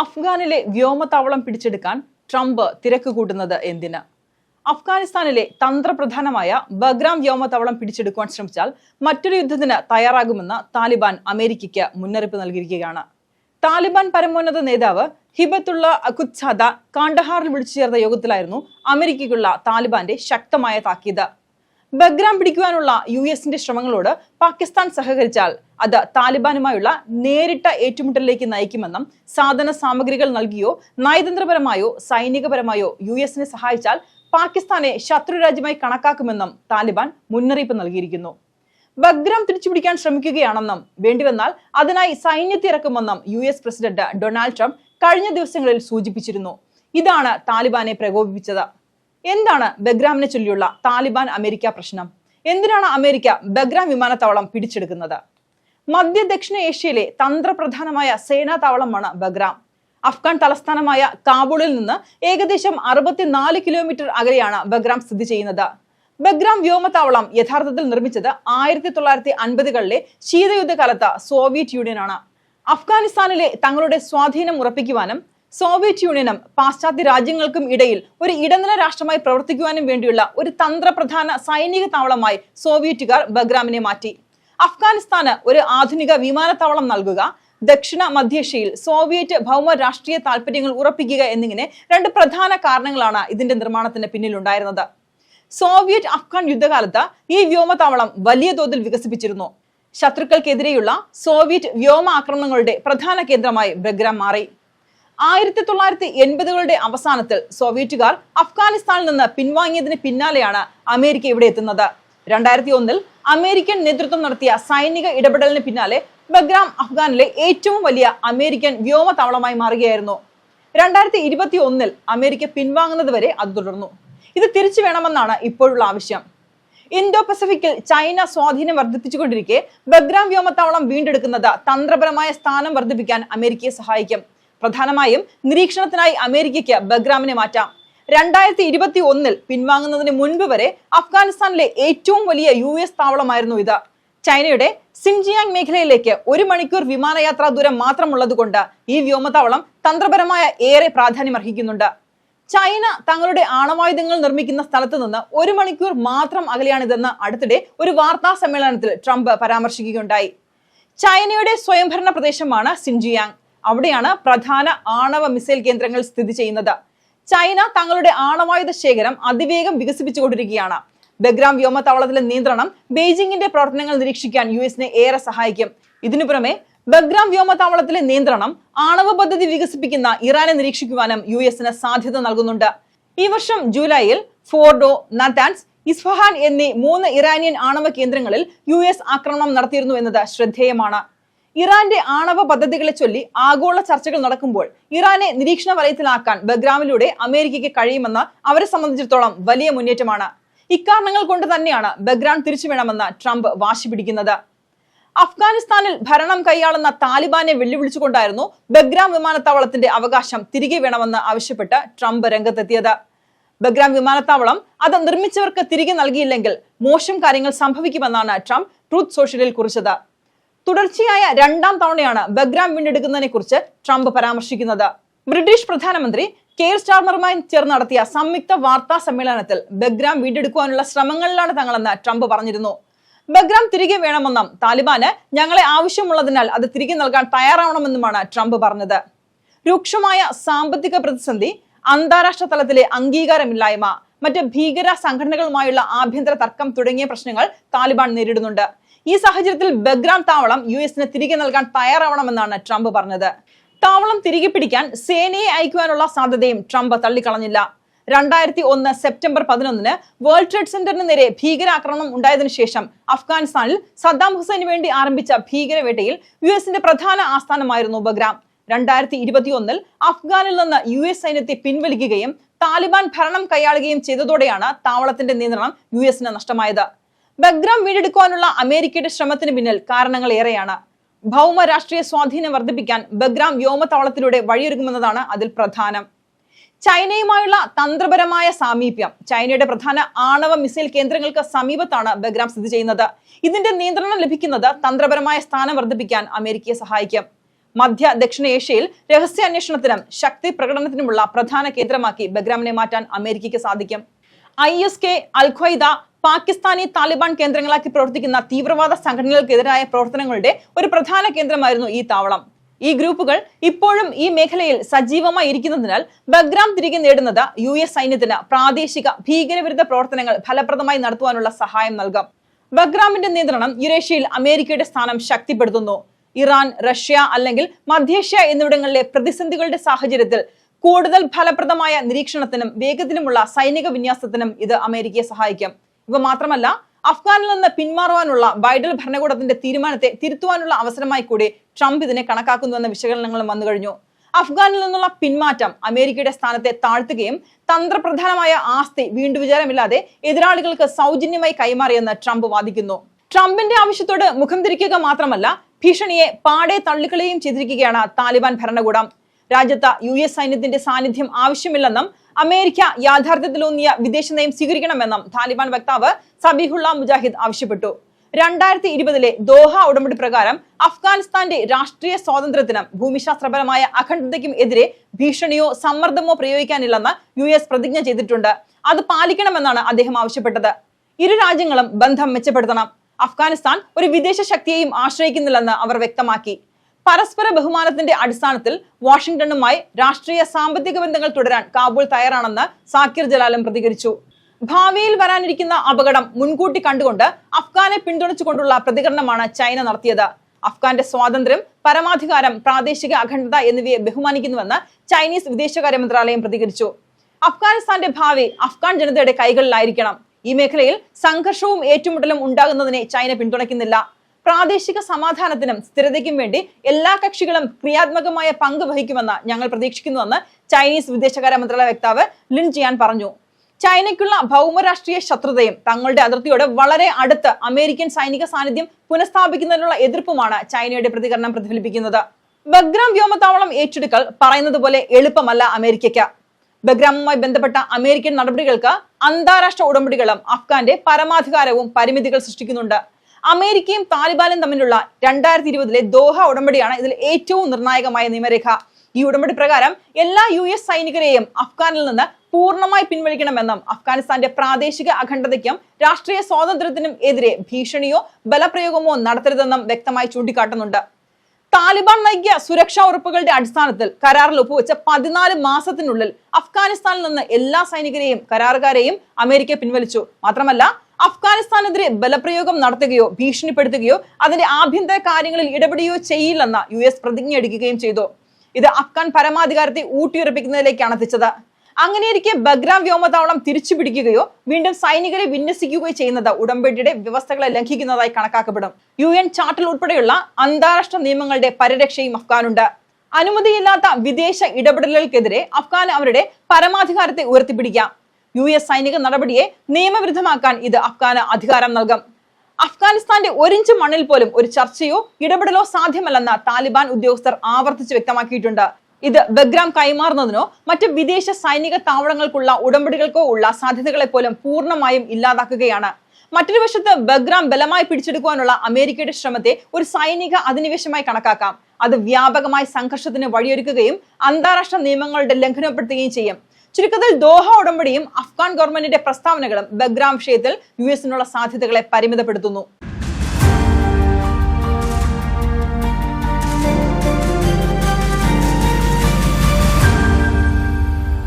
അഫ്ഗാനിലെ വ്യോമത്താവളം പിടിച്ചെടുക്കാൻ ട്രംപ് തിരക്ക് കൂട്ടുന്നത് എന്തിന്? അഫ്ഗാനിസ്ഥാനിലെ തന്ത്രപ്രധാനമായ ബഗ്രാം വ്യോമത്താവളം പിടിച്ചെടുക്കുവാൻ ശ്രമിച്ചാൽ മറ്റൊരു യുദ്ധത്തിന് തയ്യാറാകുമെന്ന് താലിബാൻ അമേരിക്കയ്ക്ക് മുന്നറിയിപ്പ് നൽകിയിരിക്കുകയാണ്. താലിബാൻ പരമോന്നത നേതാവ് ഹിബത്തുള്ള അഖുദ്സാദ കാണ്ടഹാറിൽ വിളിച്ചു ചേർന്ന യോഗത്തിലായിരുന്നു അമേരിക്കയ്ക്കുള്ള താലിബാന്റെ ശക്തമായ താക്കീത്. ബഗ്രാം പിടിക്കുവാനുള്ള യു എസിന്റെ ശ്രമങ്ങളോട് പാകിസ്ഥാൻ സഹകരിച്ചാൽ അത് താലിബാനുമായുള്ള നേരിട്ട ഏറ്റുമുട്ടലിലേക്ക് നയിക്കുമെന്നും സാധന സാമഗ്രികൾ നൽകിയോ നയതന്ത്രപരമായോ സൈനികപരമായോ യു എസിനെ സഹായിച്ചാൽ പാകിസ്ഥാനെ ശത്രു രാജ്യമായി കണക്കാക്കുമെന്നും താലിബാൻ മുന്നറിയിപ്പ് നൽകിയിരിക്കുന്നു. ബഗ്രാം തിരിച്ചുപിടിക്കാൻ ശ്രമിക്കുകയാണെന്നും വേണ്ടിവന്നാൽ അതിനായി സൈന്യത്തെ ഇറക്കുമെന്നും U S president Donald Trump കഴിഞ്ഞ ദിവസങ്ങളിൽ സൂചിപ്പിച്ചിരുന്നു. ഇതാണ് താലിബാനെ പ്രകോപിപ്പിച്ചത്. എന്താണ് ബഗ്രാമിനെ ചൊല്ലിയുള്ള താലിബാൻ അമേരിക്ക പ്രശ്നം? എന്തിനാണ് അമേരിക്ക ബഗ്രാം വിമാനത്താവളം പിടിച്ചെടുക്കുന്നത്? മധ്യ ദക്ഷിണ ഏഷ്യയിലെ തന്ത്രപ്രധാനമായ സേനാ താവളമാണ് ബഗ്രാം. അഫ്ഗാൻ തലസ്ഥാനമായ കാബൂളിൽ നിന്ന് ഏകദേശം അറുപത്തിനാല് കിലോമീറ്റർ അകലെയാണ് ബഗ്രാം സ്ഥിതി ചെയ്യുന്നത്. ബഗ്രാം വ്യോമത്താവളം യഥാർത്ഥത്തിൽ നിർമ്മിച്ചത് ആയിരത്തി തൊള്ളായിരത്തി അൻപതുകളിലെ ശീതയുദ്ധകാലത്ത് സോവിയറ്റ് യൂണിയനാണ്. അഫ്ഗാനിസ്ഥാനിലെ തങ്ങളുടെ സ്വാധീനം ഉറപ്പിക്കുവാനും സോവിയറ്റ് യൂണിയനും പാശ്ചാത്യ രാജ്യങ്ങൾക്കും ഇടയിൽ ഒരു ഇടനില രാഷ്ട്രമായി പ്രവർത്തിക്കുവാനും വേണ്ടിയുള്ള ഒരു തന്ത്രപ്രധാന സൈനിക താവളമായി സോവിയറ്റുകാർ ബഗ്രാമിനെ മാറ്റി. അഫ്ഗാനിസ്ഥാന് ഒരു ആധുനിക വിമാനത്താവളം നൽകുക ദക്ഷിണ മധ്യേഷ്യയിൽ സോവിയറ്റ് ഭൗമ രാഷ്ട്രീയ താല്പര്യങ്ങൾ ഉറപ്പിക്കുക എന്നിങ്ങനെ രണ്ട് പ്രധാന കാരണങ്ങളാണ് ഇതിന്റെ നിർമ്മാണത്തിന് പിന്നിലുണ്ടായിരുന്നത്. സോവിയറ്റ് അഫ്ഗാൻ യുദ്ധകാലത്ത് ഈ വ്യോമതാവളം വലിയ തോതിൽ വികസിപ്പിച്ചിരുന്നു. ശത്രുക്കൾക്കെതിരെയുള്ള സോവിയറ്റ് വ്യോമ ആക്രമണങ്ങളുടെ പ്രധാന കേന്ദ്രമായി ബഗ്രാം മാറി. ആയിരത്തി തൊള്ളായിരത്തി എൺപതുകളുടെ അവസാനത്തിൽ സോവിയറ്റുകാർ അഫ്ഗാനിസ്ഥാനിൽ നിന്ന് പിൻവാങ്ങിയതിന് പിന്നാലെയാണ് അമേരിക്ക ഇവിടെ എത്തുന്നത്. രണ്ടായിരത്തി ഒന്നിൽ അമേരിക്കൻ നേതൃത്വം നടത്തിയ സൈനിക ഇടപെടലിന് പിന്നാലെ ബഗ്രാം അഫ്ഗാനിലെ ഏറ്റവും വലിയ അമേരിക്കൻ വ്യോമതാവളമായി മാറുകയായിരുന്നു. രണ്ടായിരത്തി ഇരുപത്തി ഒന്നിൽ അമേരിക്ക പിൻവാങ്ങുന്നത് വരെ അത് തുടർന്നു. ഇത് തിരിച്ചു വേണമെന്നാണ് ഇപ്പോഴുള്ള ആവശ്യം. ഇന്തോ പസഫിക്കിൽ ചൈന സ്വാധീനം വർദ്ധിപ്പിച്ചുകൊണ്ടിരിക്കെ ബഗ്രാം വ്യോമത്താവളം വീണ്ടെടുക്കുന്നത് തന്ത്രപരമായ സ്ഥാനം വർദ്ധിപ്പിക്കാൻ അമേരിക്കയെ സഹായിക്കും. പ്രധാനമായും നിരീക്ഷണത്തിനായി അമേരിക്കയ്ക്ക് ബഗ്രാമിനെ മാറ്റാം. രണ്ടായിരത്തി ഇരുപത്തി ഒന്നിൽ പിൻവാങ്ങുന്നതിന് മുൻപ് വരെ അഫ്ഗാനിസ്ഥാനിലെ ഏറ്റവും വലിയ യു എസ് താവളമായിരുന്നു ഇത്. ചൈനയുടെ സിൻജിയാങ് മേഖലയിലേക്ക് ഒരു മണിക്കൂർ വിമാനയാത്രാ ദൂരം മാത്രമുള്ളതുകൊണ്ട് ഈ വ്യോമതാവളം തന്ത്രപരമായ ഏറെ പ്രാധാന്യം അർഹിക്കുന്നുണ്ട് ചൈന തങ്ങളുടെ ആണവായുധങ്ങൾ നിർമ്മിക്കുന്ന സ്ഥലത്ത് നിന്ന് ഒരു മണിക്കൂർ മാത്രം അകലെയാണിതെന്ന് അടുത്തിടെ ഒരു വാർത്താ സമ്മേളനത്തിൽ ട്രംപ് പരാമർശിക്കുകയുണ്ടായി. ചൈനയുടെ സ്വയംഭരണ പ്രദേശമാണ് സിൻജിയാങ് അവിടെയാണ് പ്രധാന ആണവ മിസൈൽ കേന്ദ്രങ്ങൾ സ്ഥിതി ചെയ്യുന്നത്. ചൈന തങ്ങളുടെ ആണവായുധ ശേഖരം അതിവേഗം വികസിപ്പിച്ചുകൊണ്ടിരിക്കുകയാണ്. ബഗ്രാം വ്യോമത്താവളത്തിലെ നിയന്ത്രണം ബെയ്ജിംഗിന്റെ പ്രവർത്തനങ്ങൾ നിരീക്ഷിക്കാൻ യു എസിനെ ഏറെ സഹായിക്കും. ഇതിനു പുറമെ ബഗ്രാം വ്യോമത്താവളത്തിലെ നിയന്ത്രണം ആണവ പദ്ധതി വികസിപ്പിക്കുന്ന ഇറാനെ നിരീക്ഷിക്കുവാനും യു എസിന് സാധ്യത നൽകുന്നുണ്ട്. ഈ വർഷം ജൂലൈയിൽ ഫോർഡോ നതാൻസ് ഇസ്ഫഹാൻ എന്നീ മൂന്ന് ഇറാനിയൻ ആണവ കേന്ദ്രങ്ങളിൽ യു എസ് ആക്രമണം നടത്തിയിരുന്നു എന്നത് ശ്രദ്ധേയമാണ്. ഇറാന്റെ ആണവ പദ്ധതികളെ ചൊല്ലി ആഗോള ചർച്ചകൾ നടക്കുമ്പോൾ ഇറാനെ നിരീക്ഷണ വലയത്തിലാക്കാൻ ബഗ്രാമിലൂടെ അമേരിക്കയ്ക്ക് കഴിയുമെന്ന് അവരെ സംബന്ധിച്ചിടത്തോളം വലിയ മുന്നേറ്റമാണ്. ഇക്കാരണങ്ങൾ കൊണ്ട് തന്നെയാണ് ബഗ്രാം തിരിച്ചു വേണമെന്ന് ട്രംപ് വാശി പിടിക്കുന്നത്. അഫ്ഗാനിസ്ഥാനിൽ ഭരണം കൈയാളുന്ന താലിബാനെ വെല്ലുവിളിച്ചുകൊണ്ടായിരുന്നു ബഗ്രാം വിമാനത്താവളത്തിന്റെ അവകാശം തിരികെ വേണമെന്ന് ആവശ്യപ്പെട്ട് ട്രംപ് രംഗത്തെത്തിയത്. ബഗ്രാം വിമാനത്താവളം അത് നിർമ്മിച്ചവർക്ക് തിരികെ നൽകിയില്ലെങ്കിൽ മോശം കാര്യങ്ങൾ സംഭവിക്കുമെന്നാണ് ട്രംപ് ട്രൂത്ത് സോഷ്യലിൽ കുറിച്ചത്. തുടർച്ചയായ രണ്ടാം തവണയാണ് ബഗ്രാം വീണ്ടെടുക്കുന്നതിനെ കുറിച്ച് ട്രംപ് പരാമർശിക്കുന്നത്. ബ്രിട്ടീഷ് പ്രധാനമന്ത്രി കെയർ സ്റ്റാർമറുമായി ചേർന്ന് നടത്തിയ സംയുക്ത വാർത്താ സമ്മേളനത്തിൽ ബഗ്രാം വീണ്ടെടുക്കുവാനുള്ള ശ്രമങ്ങളിലാണ് തങ്ങളെന്ന് ട്രംപ് പറഞ്ഞിരുന്നു. ബഗ്രാം തിരികെ വേണമെന്നും താലിബാന് ഞങ്ങളെ ആവശ്യമുള്ളതിനാൽ അത് തിരികെ നൽകാൻ തയ്യാറാവണമെന്നുമാണ് ട്രംപ് പറഞ്ഞത്. രൂക്ഷമായ സാമ്പത്തിക പ്രതിസന്ധി അന്താരാഷ്ട്ര തലത്തിലെ അംഗീകാരമില്ലായ്മ മറ്റ് ഭീകര സംഘടനകളുമായുള്ള ആഭ്യന്തര തർക്കം തുടങ്ങിയ പ്രശ്നങ്ങൾ താലിബാൻ നേരിടുന്നുണ്ട്. ഈ സാഹചര്യത്തിൽ ബഗ്രാം താവളം യു എസിന് തിരികെ നൽകാൻ തയ്യാറാവണമെന്നാണ് ട്രംപ് പറഞ്ഞത്. താവളം തിരികെ പിടിക്കാൻ സേനയെ അയക്കുവാനുള്ള സാധ്യതയും ട്രംപ് തള്ളിക്കളഞ്ഞില്ല. രണ്ടായിരത്തി ഒന്ന് സെപ്റ്റംബർ പതിനൊന്നിന് വേൾഡ് ട്രേഡ് സെന്ററിന് നേരെ ഭീകരാക്രമണം ഉണ്ടായതിനു ശേഷം അഫ്ഗാനിസ്ഥാനിൽ സദ്ദാം ഹുസൈന് വേണ്ടി ആരംഭിച്ച ഭീകരവേട്ടയിൽ യു എസിന്റെ പ്രധാന ആസ്ഥാനമായിരുന്നു ബഗ്രാം. രണ്ടായിരത്തി ഇരുപത്തിയൊന്നിൽ അഫ്ഗാനിൽ നിന്ന് യു എസ് സൈന്യത്തെ പിൻവലിക്കുകയും താലിബാൻ ഭരണം കൈയാളുകയും ചെയ്തതോടെയാണ് താവളത്തിന്റെ നിയന്ത്രണം യു എസിന് നഷ്ടമായത്. ബഗ്രാം വീണ്ടെടുക്കുവാനുള്ള അമേരിക്കയുടെ ശ്രമത്തിന് പിന്നിൽ കാരണങ്ങൾ ഏറെയാണ്. ഭൗമ രാഷ്ട്രീയ സ്വാധീനം വർദ്ധിപ്പിക്കാൻ ബഗ്രാം വ്യോമത്താവളത്തിലൂടെ വഴിയൊരുങ്ങുമെന്നതാണ് അതിൽ പ്രധാനം. ചൈനയുമായുള്ള തന്ത്രപരമായ സാമീപ്യം. ചൈനയുടെ പ്രധാന ആണവ മിസൈൽ കേന്ദ്രങ്ങൾക്ക് സമീപത്താണ് ബഗ്രാം സ്ഥിതി ചെയ്യുന്നത്. ഇതിന്റെ നിയന്ത്രണം ലഭിക്കുന്നത് തന്ത്രപരമായ സ്ഥാനം വർദ്ധിപ്പിക്കാൻ അമേരിക്കയെ സഹായിക്കും. മധ്യ ദക്ഷിണേഷ്യയിൽ രഹസ്യാന്വേഷണത്തിനും ശക്തി പ്രകടനത്തിനുമുള്ള പ്രധാന കേന്ദ്രമാക്കി ബഗ്രാമിനെ മാറ്റാൻ അമേരിക്കയ്ക്ക് സാധിക്കും. I S K Al Qaeda Pakistani Taliban കേന്ദ്രങ്ങളാക്കി പ്രവർത്തിക്കുന്ന തീവ്രവാദ സംഘടനകൾക്കെതിരായ പ്രവർത്തനങ്ങളുടെ ഒരു പ്രധാന കേന്ദ്രമായിരുന്നു ഈ താവളം. ഈ ഗ്രൂപ്പുകൾ ഇപ്പോഴും ഈ മേഖലയിൽ സജീവമായി ഇരിക്കുന്നതിനാൽ ബഗ്രാം തിരികെ നേടുന്നത് യു എസ് സൈന്യത്തിന് പ്രാദേശിക ഭീകരവിരുദ്ധ പ്രവർത്തനങ്ങൾ ഫലപ്രദമായി നടത്തുവാനുള്ള സഹായം നൽകാം. ബഗ്രാമിന്റെ നിയന്ത്രണം യുറേഷ്യയിൽ അമേരിക്കയുടെ സ്ഥാനം ശക്തിപ്പെടുത്തുന്നു. ഇറാൻ റഷ്യ അല്ലെങ്കിൽ മധ്യേഷ്യ എന്നിവിടങ്ങളിലെ പ്രതിസന്ധികളുടെ സാഹചര്യത്തിൽ കൂടുതൽ ഫലപ്രദമായ നിരീക്ഷണത്തിനും വേഗത്തിലുമുള്ള സൈനിക വിന്യാസത്തിനും ഇത് അമേരിക്കയെ സഹായിക്കും. ഇവ മാത്രമല്ല അഫ്ഗാനിൽ നിന്ന് പിന്മാറുവാനുള്ള ബൈഡൽ ഭരണകൂടത്തിന്റെ തീരുമാനത്തെ തിരുത്തുവാനുള്ള അവസരമായി കൂടി ട്രംപ് ഇതിനെ കണക്കാക്കുന്നുവെന്ന വിശകലനങ്ങളും വന്നു കഴിഞ്ഞു. അഫ്ഗാനിൽ നിന്നുള്ള പിന്മാറ്റം അമേരിക്കയുടെ സ്ഥാനത്തെ താഴ്ത്തുകയും തന്ത്രപ്രധാനമായ ആസ്തി വീണ്ടും വിചാരമില്ലാതെ എതിരാളികൾക്ക് സൗജന്യമായി കൈമാറിയെന്ന് ട്രംപ് വാദിക്കുന്നു. ട്രംപിന്റെ ആവശ്യത്തോട് മുഖം തിരിക്കുക മാത്രമല്ല ഭീഷണിയെ പാടെ തള്ളിക്കളയുകയും ചെയ്തിരിക്കുകയാണ് താലിബാൻ ഭരണകൂടം. രാജ്യത്ത് യു എസ് സൈന്യത്തിന്റെ സാന്നിധ്യം ആവശ്യമില്ലെന്നും അമേരിക്ക യാഥാർത്ഥ്യത്തിലൂന്നിയ വിദേശ നയം സ്വീകരിക്കണമെന്നും താലിബാൻ വക്താവ് സബീഹുള്ള മുജാഹിദ് ആവശ്യപ്പെട്ടു. രണ്ടായിരത്തി ഇരുപതിലെ ദോഹ ഉടമ്പടി പ്രകാരം അഫ്ഗാനിസ്ഥാന്റെ രാഷ്ട്രീയ സ്വാതന്ത്ര്യത്തിനും ഭൂമിശാസ്ത്രപരമായ അഖണ്ഡതയ്ക്കും എതിരെ ഭീഷണിയോ സമ്മർദ്ദമോ പ്രയോഗിക്കാനില്ലെന്ന് യു എസ് പ്രതിജ്ഞ ചെയ്തിട്ടുണ്ട്. അത് പാലിക്കണമെന്നാണ് അദ്ദേഹം ആവശ്യപ്പെട്ടത്. ഇരു രാജ്യങ്ങളും ബന്ധം മെച്ചപ്പെടുത്തണം. അഫ്ഗാനിസ്ഥാൻ ഒരു വിദേശ ശക്തിയെയും ആശ്രയിക്കുന്നില്ലെന്ന് അവർ വ്യക്തമാക്കി. പരസ്പര ബഹുമാനത്തിന്റെ അടിസ്ഥാനത്തിൽ വാഷിംഗ്ടണുമായി രാഷ്ട്രീയ സാമ്പത്തിക ബന്ധങ്ങൾ തുടരാൻ കാബൂൾ തയ്യാറാണെന്ന് സാക്കിർ ജലാലം പ്രതികരിച്ചു. ഭാവിയിൽ വരാനിരിക്കുന്ന അപകടം മുൻകൂട്ടി കണ്ടുകൊണ്ട് അഫ്ഗാനെ പിന്തുണച്ചുകൊണ്ടുള്ള പ്രതികരണമാണ് ചൈന നടത്തിയത്. അഫ്ഗാന്റെ സ്വാതന്ത്ര്യം പരമാധികാരം പ്രാദേശിക അഖണ്ഡത എന്നിവയെ ബഹുമാനിക്കുന്നുവെന്ന് ചൈനീസ് വിദേശകാര്യ മന്ത്രാലയം പ്രതികരിച്ചു. അഫ്ഗാനിസ്ഥാന്റെ ഭാവി അഫ്ഗാൻ ജനതയുടെ കൈകളിലായിരിക്കണം. ഈ മേഖലയിൽ സംഘർഷവും ഏറ്റുമുട്ടലും ഉണ്ടാകുന്നതിനെ ചൈന പിന്തുണയ്ക്കുന്നില്ല. പ്രാദേശിക സമാധാനത്തിനും സ്ഥിരതയ്ക്കും വേണ്ടി എല്ലാ കക്ഷികളും ക്രിയാത്മകമായ പങ്ക് വഹിക്കുമെന്ന് ഞങ്ങൾ പ്രതീക്ഷിക്കുന്നുവെന്ന് ചൈനീസ് വിദേശകാര്യ മന്ത്രാലയ വക്താവ് ലിൻ ജിയാൻ പറഞ്ഞു. ചൈനയ്ക്കുള്ള ഭൗമരാഷ്ട്രീയ ശത്രുതയും തങ്ങളുടെ അതിർത്തിയോട് വളരെ അടുത്ത് അമേരിക്കൻ സൈനിക സാന്നിധ്യം പുനഃസ്ഥാപിക്കുന്നതിനുള്ള എതിർപ്പുമാണ് ചൈനയുടെ പ്രതികരണം പ്രതിഫലിപ്പിക്കുന്നത്. ബഗ്രാം വ്യോമത്താവളം ഏറ്റെടുക്കൽ പറയുന്നത് പോലെ എളുപ്പമല്ല അമേരിക്കയ്ക്ക്. ബഗ്രാമുമായി ബന്ധപ്പെട്ട അമേരിക്കൻ നടപടികൾക്ക് അന്താരാഷ്ട്ര ഉടമ്പടികളും അഫ്ഗാന്റെ പരമാധികാരവും പരിമിതികൾ സൃഷ്ടിക്കുന്നുണ്ട്. അമേരിക്കയും താലിബാനും തമ്മിലുള്ള രണ്ടായിരത്തി ഇരുപതിലെ ദോഹ ഉടമ്പടിയാണ് ഇതിൽ ഏറ്റവും നിർണായകമായ നിയമരേഖ. ഈ ഉടമ്പടി പ്രകാരം എല്ലാ യു എസ് സൈനികരെയും അഫ്ഗാനിൽ നിന്ന് പൂർണമായി പിൻവലിക്കണമെന്നും അഫ്ഗാനിസ്ഥാന്റെ പ്രാദേശിക അഖണ്ഡതയ്ക്കും രാഷ്ട്രീയ സ്വാതന്ത്ര്യത്തിനും എതിരെ ഭീഷണിയോ ബലപ്രയോഗമോ നടത്തരുതെന്നും വ്യക്തമായി ചൂണ്ടിക്കാട്ടുന്നുണ്ട്. താലിബാൻ നൽകിയ സുരക്ഷാ ഉറപ്പുകളുടെ അടിസ്ഥാനത്തിൽ കരാറിൽ ഒപ്പുവെച്ച പതിനാല് മാസത്തിനുള്ളിൽ അഫ്ഗാനിസ്ഥാനിൽ നിന്ന് എല്ലാ സൈനികരെയും കരാറുകാരെയും അമേരിക്ക പിൻവലിച്ചു. മാത്രമല്ല അഫ്ഗാനിസ്ഥാനെതിരെ ബലപ്രയോഗം നടത്തുകയോ ഭീഷണിപ്പെടുത്തുകയോ അതിന്റെ ആഭ്യന്തര കാര്യങ്ങളിൽ ഇടപെടുകയോ ചെയ്യില്ലെന്ന യു എസ് പ്രതിജ്ഞ എടുക്കുകയും ചെയ്തു. ഇത് അഫ്ഗാൻ പരമാധികാരത്തെ ഊട്ടിയുറപ്പിക്കുന്നതിലേക്കാണ് എത്തിച്ചത്. അങ്ങനെയിരിക്കെ ബഗ്രാം വ്യോമതാവളം തിരിച്ചു പിടിക്കുകയോ വീണ്ടും സൈനികരെ വിന്യസിക്കുകയോ ചെയ്യുന്നത് ഉടമ്പടിയുടെ വ്യവസ്ഥകളെ ലംഘിക്കുന്നതായി കണക്കാക്കപ്പെടും. യു എൻ ചാർട്ടിൽ ഉൾപ്പെടെയുള്ള അന്താരാഷ്ട്ര നിയമങ്ങളുടെ പരിരക്ഷയും അഫ്ഗാനുണ്ട്. അനുമതിയില്ലാത്ത വിദേശ ഇടപെടലുകൾക്കെതിരെ അഫ്ഗാൻ അവരുടെ പരമാധികാരത്തെ ഉയർത്തിപ്പിടിക്കാം. യു എസ് സൈനിക നടപടിയെ നിയമവിരുദ്ധമാക്കാൻ ഇത് അഫ്ഗാന് അധികാരം നൽകും. അഫ്ഗാനിസ്ഥാന്റെ ഒരിഞ്ച് മണ്ണിൽ പോലും ഒരു ചർച്ചയോ ഇടപെടലോ സാധ്യമല്ലെന്ന് താലിബാൻ ഉദ്യോഗസ്ഥർ ആവർത്തിച്ച് വ്യക്തമാക്കിയിട്ടുണ്ട്. ഇത് ബഗ്രാം കൈമാറുന്നതിനോ മറ്റ് വിദേശ സൈനിക താവളങ്ങൾക്കുള്ള ഉടമ്പടികൾക്കോ ഉള്ള സാധ്യതകളെ പോലും പൂർണമായും ഇല്ലാതാക്കുകയാണ്. മറ്റൊരു വശത്ത് ബഗ്രാം ബലമായി പിടിച്ചെടുക്കുവാനുള്ള അമേരിക്കയുടെ ശ്രമത്തെ ഒരു സൈനിക അധിനിവേശമായി കണക്കാക്കാം. അത് വ്യാപകമായ സംഘർഷത്തിന് വഴിയൊരുക്കുകയും അന്താരാഷ്ട്ര നിയമങ്ങളുടെ ലംഘനപ്പെടുത്തുകയും ചെയ്യും. ചുരുക്കത്തിൽ ദോഹ ഉടമ്പടിയും അഫ്ഗാൻ ഗവൺമെന്റിന്റെ പ്രസ്താവനകളും ബഗ്രാം വിഷയത്തിൽ യു എസിനുള്ള സാധ്യതകളെ പരിമിതപ്പെടുത്തുന്നു.